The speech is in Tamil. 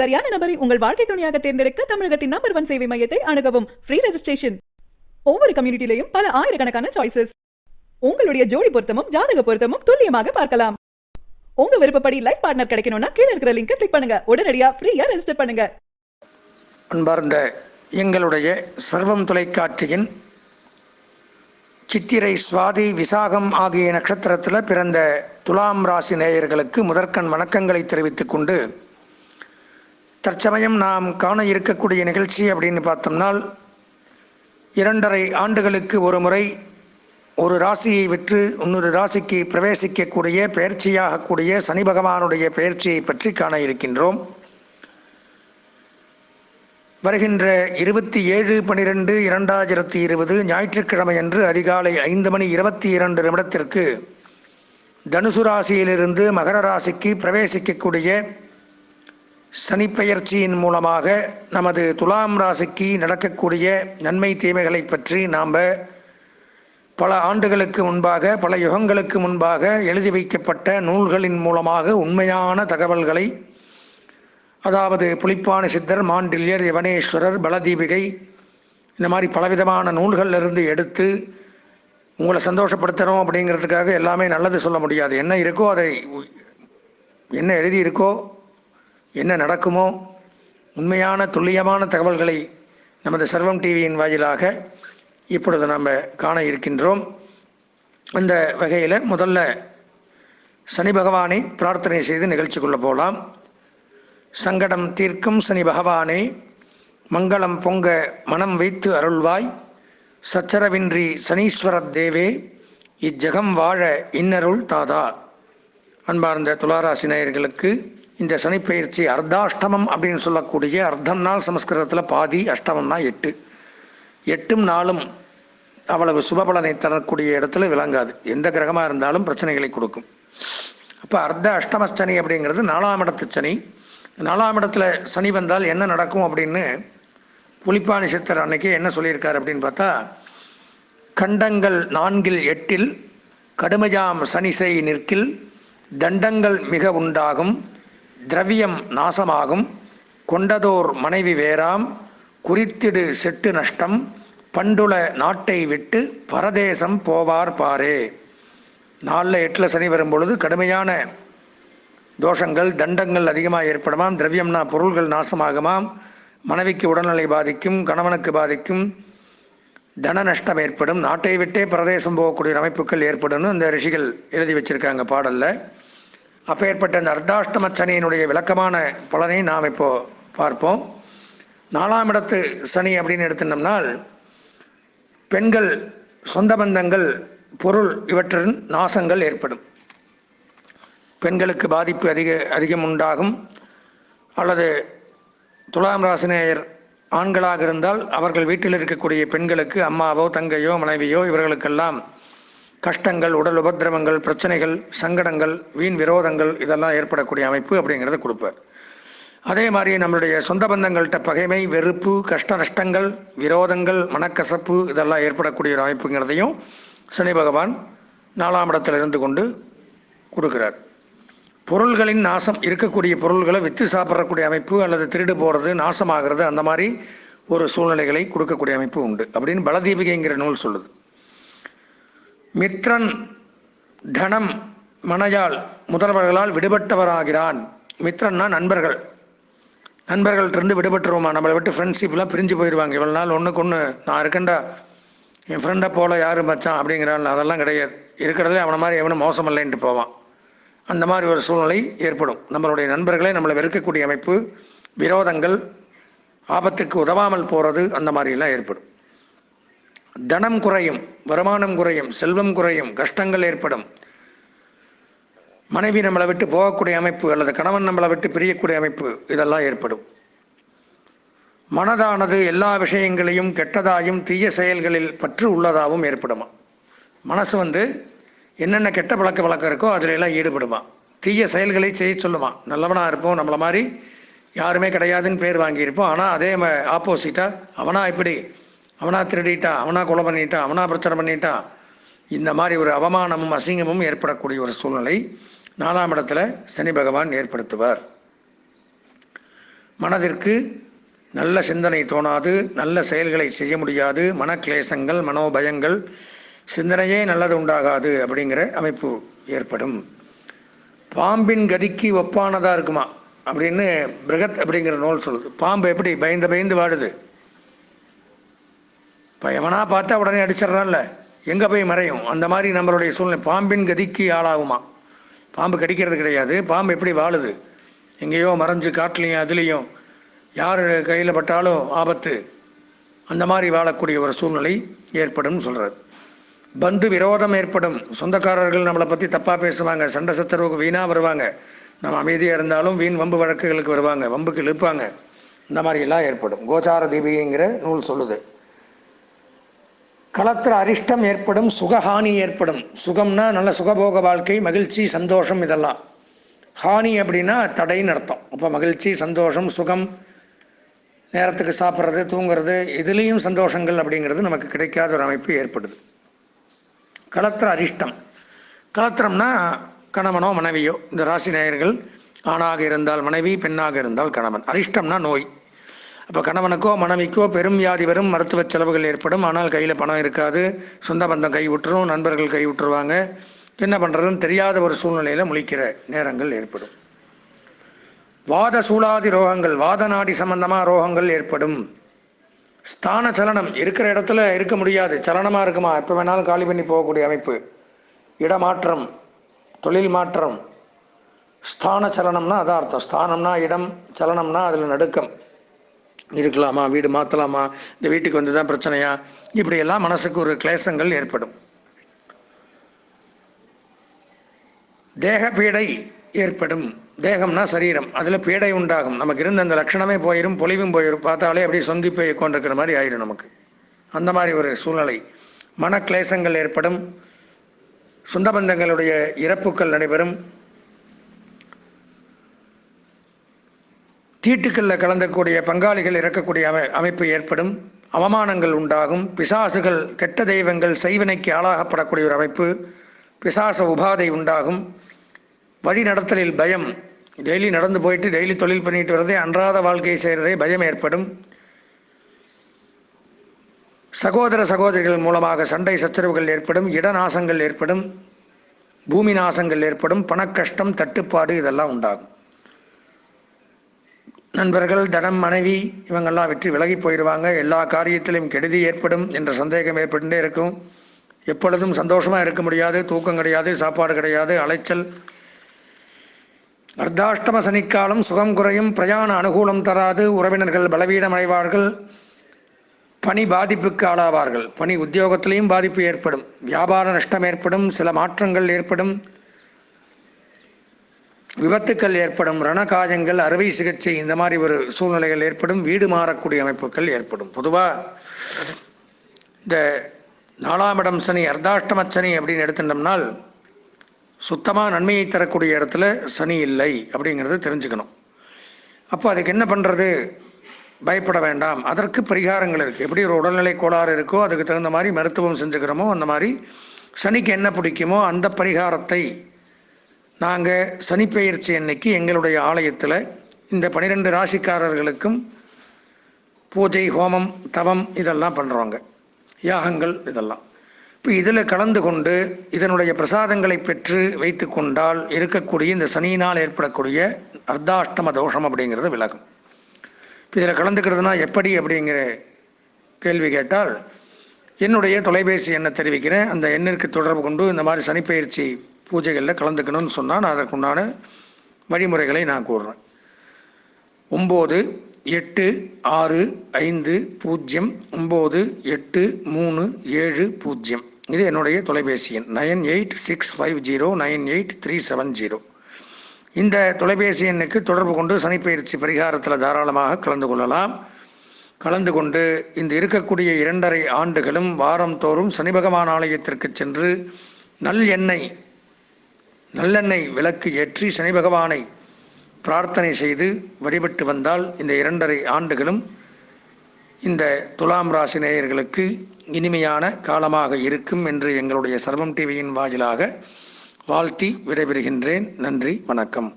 சரியான நபரை உங்கள் வாழ்க்கை துணையாக தேர்ந்தெடுக்க தமிழகத்தின் நம்பர் ஒன் சேவை மையத்தை அணுகவும். ஃப்ரீ ரெஜிஸ்ட்ரேஷன் ஒவ்வொரு கம்யூனிட்டிலையும் பல ஆயிரக்கணக்கான சாய்ஸஸ் உங்களுடைய ஜோடி பொருத்தமும் ஜாதக பொருத்தமும் துல்லியமாக பார்க்கலாம். உங்க விருப்பப்படி லைஃப் பார்ட்னர் கிடைக்கணும்னா கீழே இருக்கிற லிங்கை கிளிக் பண்ணுங்க. உடனடியா ஃப்ரீயா ரெஜிஸ்டர் பண்ணுங்க. அன்பார்ந்த எங்களுடைய சர்வம் தொலைக்காட்சியின் சித்திரை சுவாதி விசாகம் ஆகிய நட்சத்திரத்தில் பிறந்த துலாம் ராசி நேயர்களுக்கு முதற்கண் வணக்கங்களை தெரிவித்துக் கொண்டு தற்சமயம் நாம் காண இருக்கக்கூடிய நிகழ்ச்சி அப்படின்னு பார்த்தோம்னால் இரண்டரை ஆண்டுகளுக்கு ஒரு முறை ஒரு ராசியை விற்று இன்னொரு ராசிக்கு பிரவேசிக்கக்கூடிய பெயர்ச்சியாகக்கூடிய சனி பகவானுடைய பெயர்ச்சியை பற்றி காண இருக்கின்றோம். வருகின்ற இருபத்தி ஏழு பனிரெண்டு இரண்டாயிரத்தி இருபது ஞாயிற்றுக்கிழமையன்று அதிகாலை ஐந்து மணி இருபத்தி இரண்டு நிமிடத்திற்கு தனுசு ராசியிலிருந்து மகர ராசிக்கு பிரவேசிக்கக்கூடிய சனிப்பெயர்ச்சியின் மூலமாக நமது துலாம் ராசிக்கு நடக்கக்கூடிய நன்மை தீமைகளை பற்றி நாம் பல ஆண்டுகளுக்கு முன்பாக பல யுகங்களுக்கு முன்பாக எழுதி வைக்கப்பட்ட நூல்களின் மூலமாக உண்மையான தகவல்களை அதாவது புளிப்பான சித்தர் மாண்டில்யர் யவனேஸ்வரர் பலதீபிகை இந்த மாதிரி பலவிதமான நூல்கள்லருந்து எடுத்து உங்களை சந்தோஷப்படுத்தணும் அப்படிங்கிறதுக்காக எல்லாமே நல்லது சொல்ல முடியாது. என்ன இருக்கோ அதை என்ன எழுதியிருக்கோ என்ன நடக்குமோ உண்மையான துல்லியமான தகவல்களை நமது சர்வம் டிவியின் வாயிலாக இப்பொழுது நம்ம காண இருக்கின்றோம். அந்த வகையில் முதல்ல சனி பகவானை பிரார்த்தனை செய்து நிகழ்ச்சிக்குள்ளே போகலாம் சங்கடம் தீர்க்கும் சனி பகவானே மங்களம் பொங்க மனம் வைத்து அருள்வாய். சச்சரவின்றி சனீஸ்வரத் தேவே இஜ்ஜகம் வாழ இன்னருள் தாதா. அன்பார்ந்த துளாராசி நேயர்களுக்கு இந்த சனிப்பயிற்சி அர்த்தாஷ்டமம் அப்படின்னு சொல்லக்கூடிய அர்த்தம் நாள் சமஸ்கிருதத்தில் பாதி அஷ்டமம்னா எட்டு. எட்டும் நாளும் அவ்வளவு சுபபலனை தரக்கூடிய இடத்துல விளங்காது. எந்த கிரகமாக இருந்தாலும் பிரச்சனைகளை கொடுக்கும். அப்போ அர்த்த அஷ்டமசனி அப்படிங்கிறது நாலாம் இடத்து சனி. நாலாம் இடத்துல சனி வந்தால் என்ன நடக்கும் அப்படின்னு புலிப்பாணி சித்தர் அன்னைக்கு என்ன சொல்லியிருக்கார் அப்படின்னு பார்த்தா கண்டங்கள் நான்கில் எட்டில் கடுமையாம் சனிசை நிற்கில் தண்டங்கள் மிக உண்டாகும் திரவியம் நாசமாகும். கொண்டதோர் மனைவி வேறாம். குறித்திடு செட்டு நஷ்டம். பண்டுல நாட்டை விட்டு பரதேசம் போவார் பாரே. நாலில் எட்டில் சனி வரும்பொழுது கடுமையான தோஷங்கள் தண்டங்கள் அதிகமாக ஏற்படுமாம். திரவியம்னா பொருள்கள் நாசமாகுமாம். மனைவிக்கு உடல்நிலை பாதிக்கும் கணவனுக்கு பாதிக்கும் தன நஷ்டம் ஏற்படும். நாட்டை விட்டே பிரதேசம் போகக்கூடிய அமைப்புகள் ஏற்படும்னு அந்த ரிஷிகள் எழுதி வச்சிருக்காங்க பாடலில். அப்பேற்பட்ட இந்த அர்த்தாஷ்டம சனியினுடைய விளக்கமான பலனை நாம் இப்போ பார்ப்போம். நாலாம் இடத்து சனி அப்படின்னு எடுத்துட்டோம்னால் பெண்கள் சொந்த பந்தங்கள் பொருள் இவற்றின் நாசங்கள் ஏற்படும். பெண்களுக்கு பாதிப்பு அதிக அதிகம் உண்டாகும். அல்லது துலாம் ராசினேயர் ஆண்களாக இருந்தால் அவர்கள் வீட்டில் இருக்கக்கூடிய பெண்களுக்கு அம்மாவோ தங்கையோ மனைவியோ இவர்களுக்கெல்லாம் கஷ்டங்கள் உடல் உபத்திரவங்கள் பிரச்சனைகள் சங்கடங்கள் வீண் விரோதங்கள் இதெல்லாம் ஏற்படக்கூடிய அமைப்பு அப்படிங்கிறத கொடுப்பார். அதே மாதிரி நம்மளுடைய சொந்த பந்தங்கள்கிட்ட பகைமை வெறுப்பு கஷ்ட நஷ்டங்கள் விரோதங்கள் மனக்கசப்பு இதெல்லாம் ஏற்படக்கூடிய ஒரு அமைப்புங்கிறதையும் சனி பகவான் நாலாம் இடத்துல இருந்து கொண்டு கொடுக்குறார். பொருள்களின் நாசம் இருக்கக்கூடிய பொருள்களை விற்று சாப்பிடக்கூடிய அமைப்பு அல்லது திருடு போகிறது நாசமாகிறது அந்த மாதிரி ஒரு சூழ்நிலைகளை கொடுக்கக்கூடிய அமைப்பு உண்டு அப்படின்னு பலதீபிகைங்கிற நூல் சொல்லுது. மித்ரன் தனம் மனையால் முதல்வர்களால் விடுபட்டவராகிறான். மித்ரன்னா நண்பர்கள். நண்பர்கள்ட்டிருந்து விடுபட்டுருவோமா? நம்மளை விட்டு ஃப்ரெண்ட்ஷிப்லாம் பிரிஞ்சு போயிடுவாங்க இவ்வளோ நாள் ஒன்றுக்கு ஒன்று நான் இருக்கண்டா என் ஃப்ரெண்டை போல யார் மச்சான் அப்படிங்கிறாள். அதெல்லாம் கிடையாது. இருக்கிறதே அவனை மாதிரி எவனும் மோசம் இல்லைன்ட்டு போவான். அந்த மாதிரி ஒரு சூழ்நிலை ஏற்படும். நம்மளுடைய நண்பர்களே நம்மளை வெறுக்கக்கூடிய அமைப்பு விரோதங்கள் ஆபத்துக்கு உதவாமல் போகிறது அந்த மாதிரிலாம் ஏற்படும். தனம் குறையும் வருமானம் குறையும் செல்வம் குறையும் கஷ்டங்கள் ஏற்படும். மனைவி நம்மளை விட்டு போகக்கூடிய அமைப்பு அல்லது கணவன் நம்மளை விட்டு பிரியக்கூடிய அமைப்பு இதெல்லாம் ஏற்படும். மனதானது எல்லா விஷயங்களையும் கெட்டதாயும் தீய செயல்களில் பற்று உள்ளதாகவும் ஏற்படுமா? மனசு வந்து என்னென்ன கெட்ட பழக்க வழக்கம் இருக்கோ அதில் எல்லாம் ஈடுபடுமா? தீய செயல்களை செய்ய சொல்லுவான் நல்லவனாக இருப்போம் நம்மளை மாதிரி யாருமே கிடையாதுன்னு பேர் வாங்கியிருப்போம். ஆனால் அதே ஆப்போசிட்டாக அவனா இப்படி அவனா திருடிட்டான் அவனா கொலை பண்ணிட்டான் அவனா பிரச்சனை பண்ணிட்டான் இந்த மாதிரி ஒரு அவமானமும் அசிங்கமும் ஏற்படக்கூடிய ஒரு சூழ்நிலை நாலாம் இடத்துல சனி பகவான் ஏற்படுத்துவார். மனதிற்கு நல்ல சிந்தனை தோணாது நல்ல செயல்களை செய்ய முடியாது மனக்லேசங்கள் மனோபயங்கள் சிந்தனையே நல்லது உண்டாகாது அப்படிங்கிற அமைப்பு ஏற்படும். பாம்பின் கதிக்கு ஒப்பானதாக இருக்குமா? அப்படின்னு பிருகத் அப்படிங்கிற நூல் சொல்லுது. பாம்பு எப்படி பயந்து பயந்து வாடுது இப்போ எவனா பார்த்தா உடனே அடிச்சிட்றான்ல. எங்கே போய் மறையும்? அந்த மாதிரி நம்மளுடைய சூழ்நிலை. பாம்பின் கதிக்கு ஆளாகுமா? பாம்பு கடிக்கிறது கிடையாது. பாம்பு எப்படி வாழுது? எங்கேயோ மறைஞ்சு காட்டுலேயும் அதுலேயும் யார் கையில் பட்டாலும் ஆபத்து. அந்த மாதிரி வாழக்கூடிய ஒரு சூழ்நிலை ஏற்படும் சொல்கிறார் பந்து விரோதம் ஏற்படும். சொந்தக்காரர்கள் நம்மளை பற்றி தப்பாக பேசுவாங்க. சண்டை சத்தரவுக்கு வீணாக வருவாங்க. நம்ம அமைதியாக இருந்தாலும் வீண் வம்பு வழக்குகளுக்கு வருவாங்க. வம்புக்கு இழுப்பாங்க. இந்த மாதிரியெல்லாம் ஏற்படும். கோச்சார தீபிகைங்கிற நூல் சொல்லுது. களத்தில் அரிஷ்டம் ஏற்படும் சுகஹானி ஏற்படும். சுகம்னா நல்ல சுகபோக வாழ்க்கை மகிழ்ச்சி சந்தோஷம் இதெல்லாம். ஹானி அப்படின்னா தடைன்னு அர்த்தம். அப்போ மகிழ்ச்சி சந்தோஷம் சுகம் நேரத்துக்கு சாப்பிட்றது தூங்குறது இதுலேயும் சந்தோஷங்கள் அப்படிங்கிறது நமக்கு கிடைக்காத ஒரு அமைப்பு ஏற்படுது. களத்திர அரிஷ்டம். களத்திரம்னா கணவனோ மனைவியோ இந்த ராசி நேயர்கள் ஆணாக இருந்தால் மனைவி பெண்ணாக இருந்தால் கணவன். அரிஷ்டம்னா நோய். அப்போ கணவனுக்கோ மனைவிக்கோ பெரும் வியாதி வரும் மருத்துவ செலவுகள் ஏற்படும். ஆனால் கையில் பணம் இருக்காது. சொந்த பந்தம் கை விட்டுரும் நண்பர்கள் கை விட்டுருவாங்க. என்ன பண்ணுறதுன்னு தெரியாத ஒரு சூழ்நிலையில் முழிக்கிற நேரங்கள் ஏற்படும். வாத சூழாதி ரோகங்கள் வாத நாடி சம்பந்தமாக ரோகங்கள் ஏற்படும். ஸ்தான சலனம் இருக்கிற இடத்துல இருக்க முடியாது. சலனமாக இருக்குமா? எப்போ வேணாலும் காலி பண்ணி போகக்கூடிய அமைப்பு. இடமாற்றம் தொழில் மாற்றம். ஸ்தான சலனம்னா அதான் அர்த்தம். ஸ்தானம்னா இடம் சலனம்னா அதில் நடுக்கம். இருக்கலாமா வீடு மாற்றலாமா இந்த வீட்டுக்கு வந்து தான் பிரச்சனையா? இப்படியெல்லாம் மனசுக்கு ஒரு கிளேசங்கள் ஏற்படும். தேக பீடை ஏற்படும். தேகம்னா சரீரம். அதில் பீடை உண்டாகும். நமக்கு இருந்த அந்த லட்சணமே போயிடும் பொலிவும் போயிடும் பார்த்தாலே அப்படியே சொந்தி போய் கொண்டிருக்கிற மாதிரி ஆயிடும் நமக்கு. அந்த மாதிரி ஒரு சூழ்நிலை. மன கிளேசங்கள் ஏற்படும். சொந்த பந்தங்களுடைய இறப்புக்கள் நடைபெறும். தீட்டுக்களில் கலந்தக்கூடிய பங்காளிகள் இறக்கக்கூடிய அமை அமைப்பு ஏற்படும். அவமானங்கள் உண்டாகும். பிசாசுகள் கெட்ட தெய்வங்கள் செய்வினைக்கு ஆளாகப்படக்கூடிய ஒரு அமைப்பு. பிசாச உபாதை உண்டாகும். வழி நடத்தலில் பயம். டெய்லி நடந்து போயிட்டு டெய்லி தொழில் பண்ணிட்டு வரதே அன்றாத வாழ்க்கையை செய்கிறதே பயம் ஏற்படும். சகோதர சகோதரிகள் மூலமாக சண்டை சச்சரவுகள் ஏற்படும். இடநாசங்கள் ஏற்படும். பூமி நாசங்கள் ஏற்படும். பணக்கஷ்டம் தட்டுப்பாடு இதெல்லாம் உண்டாகும். நண்பர்கள் தனம் மனைவி இவங்கெல்லாம் வெற்றி விலகி போயிடுவாங்க. எல்லா காரியத்திலும் கெடுதி ஏற்படும் என்ற சந்தேகம் ஏற்பட்டுட்டே இருக்கும். எப்பொழுதும் சந்தோஷமாக இருக்க முடியாது தூக்கம் கிடையாது சாப்பாடு கிடையாது அலைச்சல். அர்த்தாஷ்டம சனிக்காலம் சுகம் குறையும் பிரயாண அனுகூலம் தராது உறவினர்கள் பலவீனம் அடைவார்கள் பணி பாதிப்புக்கு ஆளாவார்கள். பணி உத்தியோகத்திலையும் பாதிப்பு ஏற்படும். வியாபார நஷ்டம் ஏற்படும் சில மாற்றங்கள் ஏற்படும். விபத்துக்கள் ஏற்படும் ரணகாயங்கள் அறுவை சிகிச்சை இந்த மாதிரி ஒரு சூழ்நிலைகள் ஏற்படும் வீடு மாறக்கூடிய அமைப்புகள் ஏற்படும். பொதுவாக இந்த நாலாம் இடம் சனி அர்த்தாஷ்டம சனி அப்படின்னு எடுத்துட்டோம்னால் சுத்தமாக நன்மையை தரக்கூடிய இடத்துல சனி இல்லை அப்படிங்கிறது தெரிஞ்சுக்கணும். அப்போ அதுக்கு என்ன பண்ணுறது பயப்பட வேண்டாம். அதற்கு பரிகாரங்கள் இருக்குது எப்படி ஒரு உடல்நிலை கோளாறு இருக்கோ அதுக்கு தகுந்த மாதிரி மருத்துவம் செஞ்சுக்கிறோமோ அந்த மாதிரி சனிக்கு என்ன பிடிக்குமோ அந்த பரிகாரத்தை நாங்கள் சனிப்பெயர்ச்சி அன்னைக்கு எங்களுடைய ஆலயத்தில் இந்த பனிரெண்டு ராசிக்காரர்களுக்கும் பூஜை ஹோமம் தவம் இதெல்லாம் பண்ணுறோங்க யாகங்கள் இதெல்லாம். இப்போ இதில் கலந்து கொண்டு இதனுடைய பிரசாதங்களை பெற்று வைத்து கொண்டால் இருக்கக்கூடிய இந்த சனியினால் ஏற்படக்கூடிய அர்த்தாஷ்டம தோஷம் அப்படிங்கிறது விலகும். இப்போ இதில் கலந்துக்கிறதுனா எப்படி அப்படிங்கிற கேள்வி கேட்டால் என்னுடைய தொலைபேசி எண்ணை தெரிவிக்கிறேன். அந்த எண்ணிற்கு தொடர்பு கொண்டு இந்த மாதிரி சனிப்பயிற்சி பூஜைகளில் கலந்துக்கணும்னு சொன்னால் நான் அதற்குண்டான வழிமுறைகளை நான் கூறுறேன். ஒம்பது எட்டு ஆறு ஐந்து பூஜ்ஜியம் ஒம்பது எட்டு மூணு ஏழு பூஜ்ஜியம் இது என்னுடைய தொலைபேசி எண். Nine eight six five zero nine eight three seven zero. இந்த தொலைபேசி எண்ணுக்கு தொடர்பு கொண்டு சனிப்பயிற்சி பரிகாரத்தில் தாராளமாக கலந்து கொள்ளலாம். கலந்து கொண்டு இந்த இருக்கக்கூடிய இரண்டரை ஆண்டுகளும் வாரந்தோறும் சனி பகவான் ஆலயத்திற்கு சென்று நல் எண்ணெய் நல்லெண்ணெய் விளக்கு ஏற்றி சனி பகவானை பிரார்த்தனை செய்து வழிபட்டு வந்தால் இந்த இரண்டரை ஆண்டுகளும் இந்த துலாம் ராசி நேயர்களுக்கு இனிமையான காலமாக இருக்கும் என்று எங்களுடைய சர்வம் டிவியின் வாயிலாக வாழ்த்தி விடைபெறுகின்றேன். நன்றி வணக்கம்.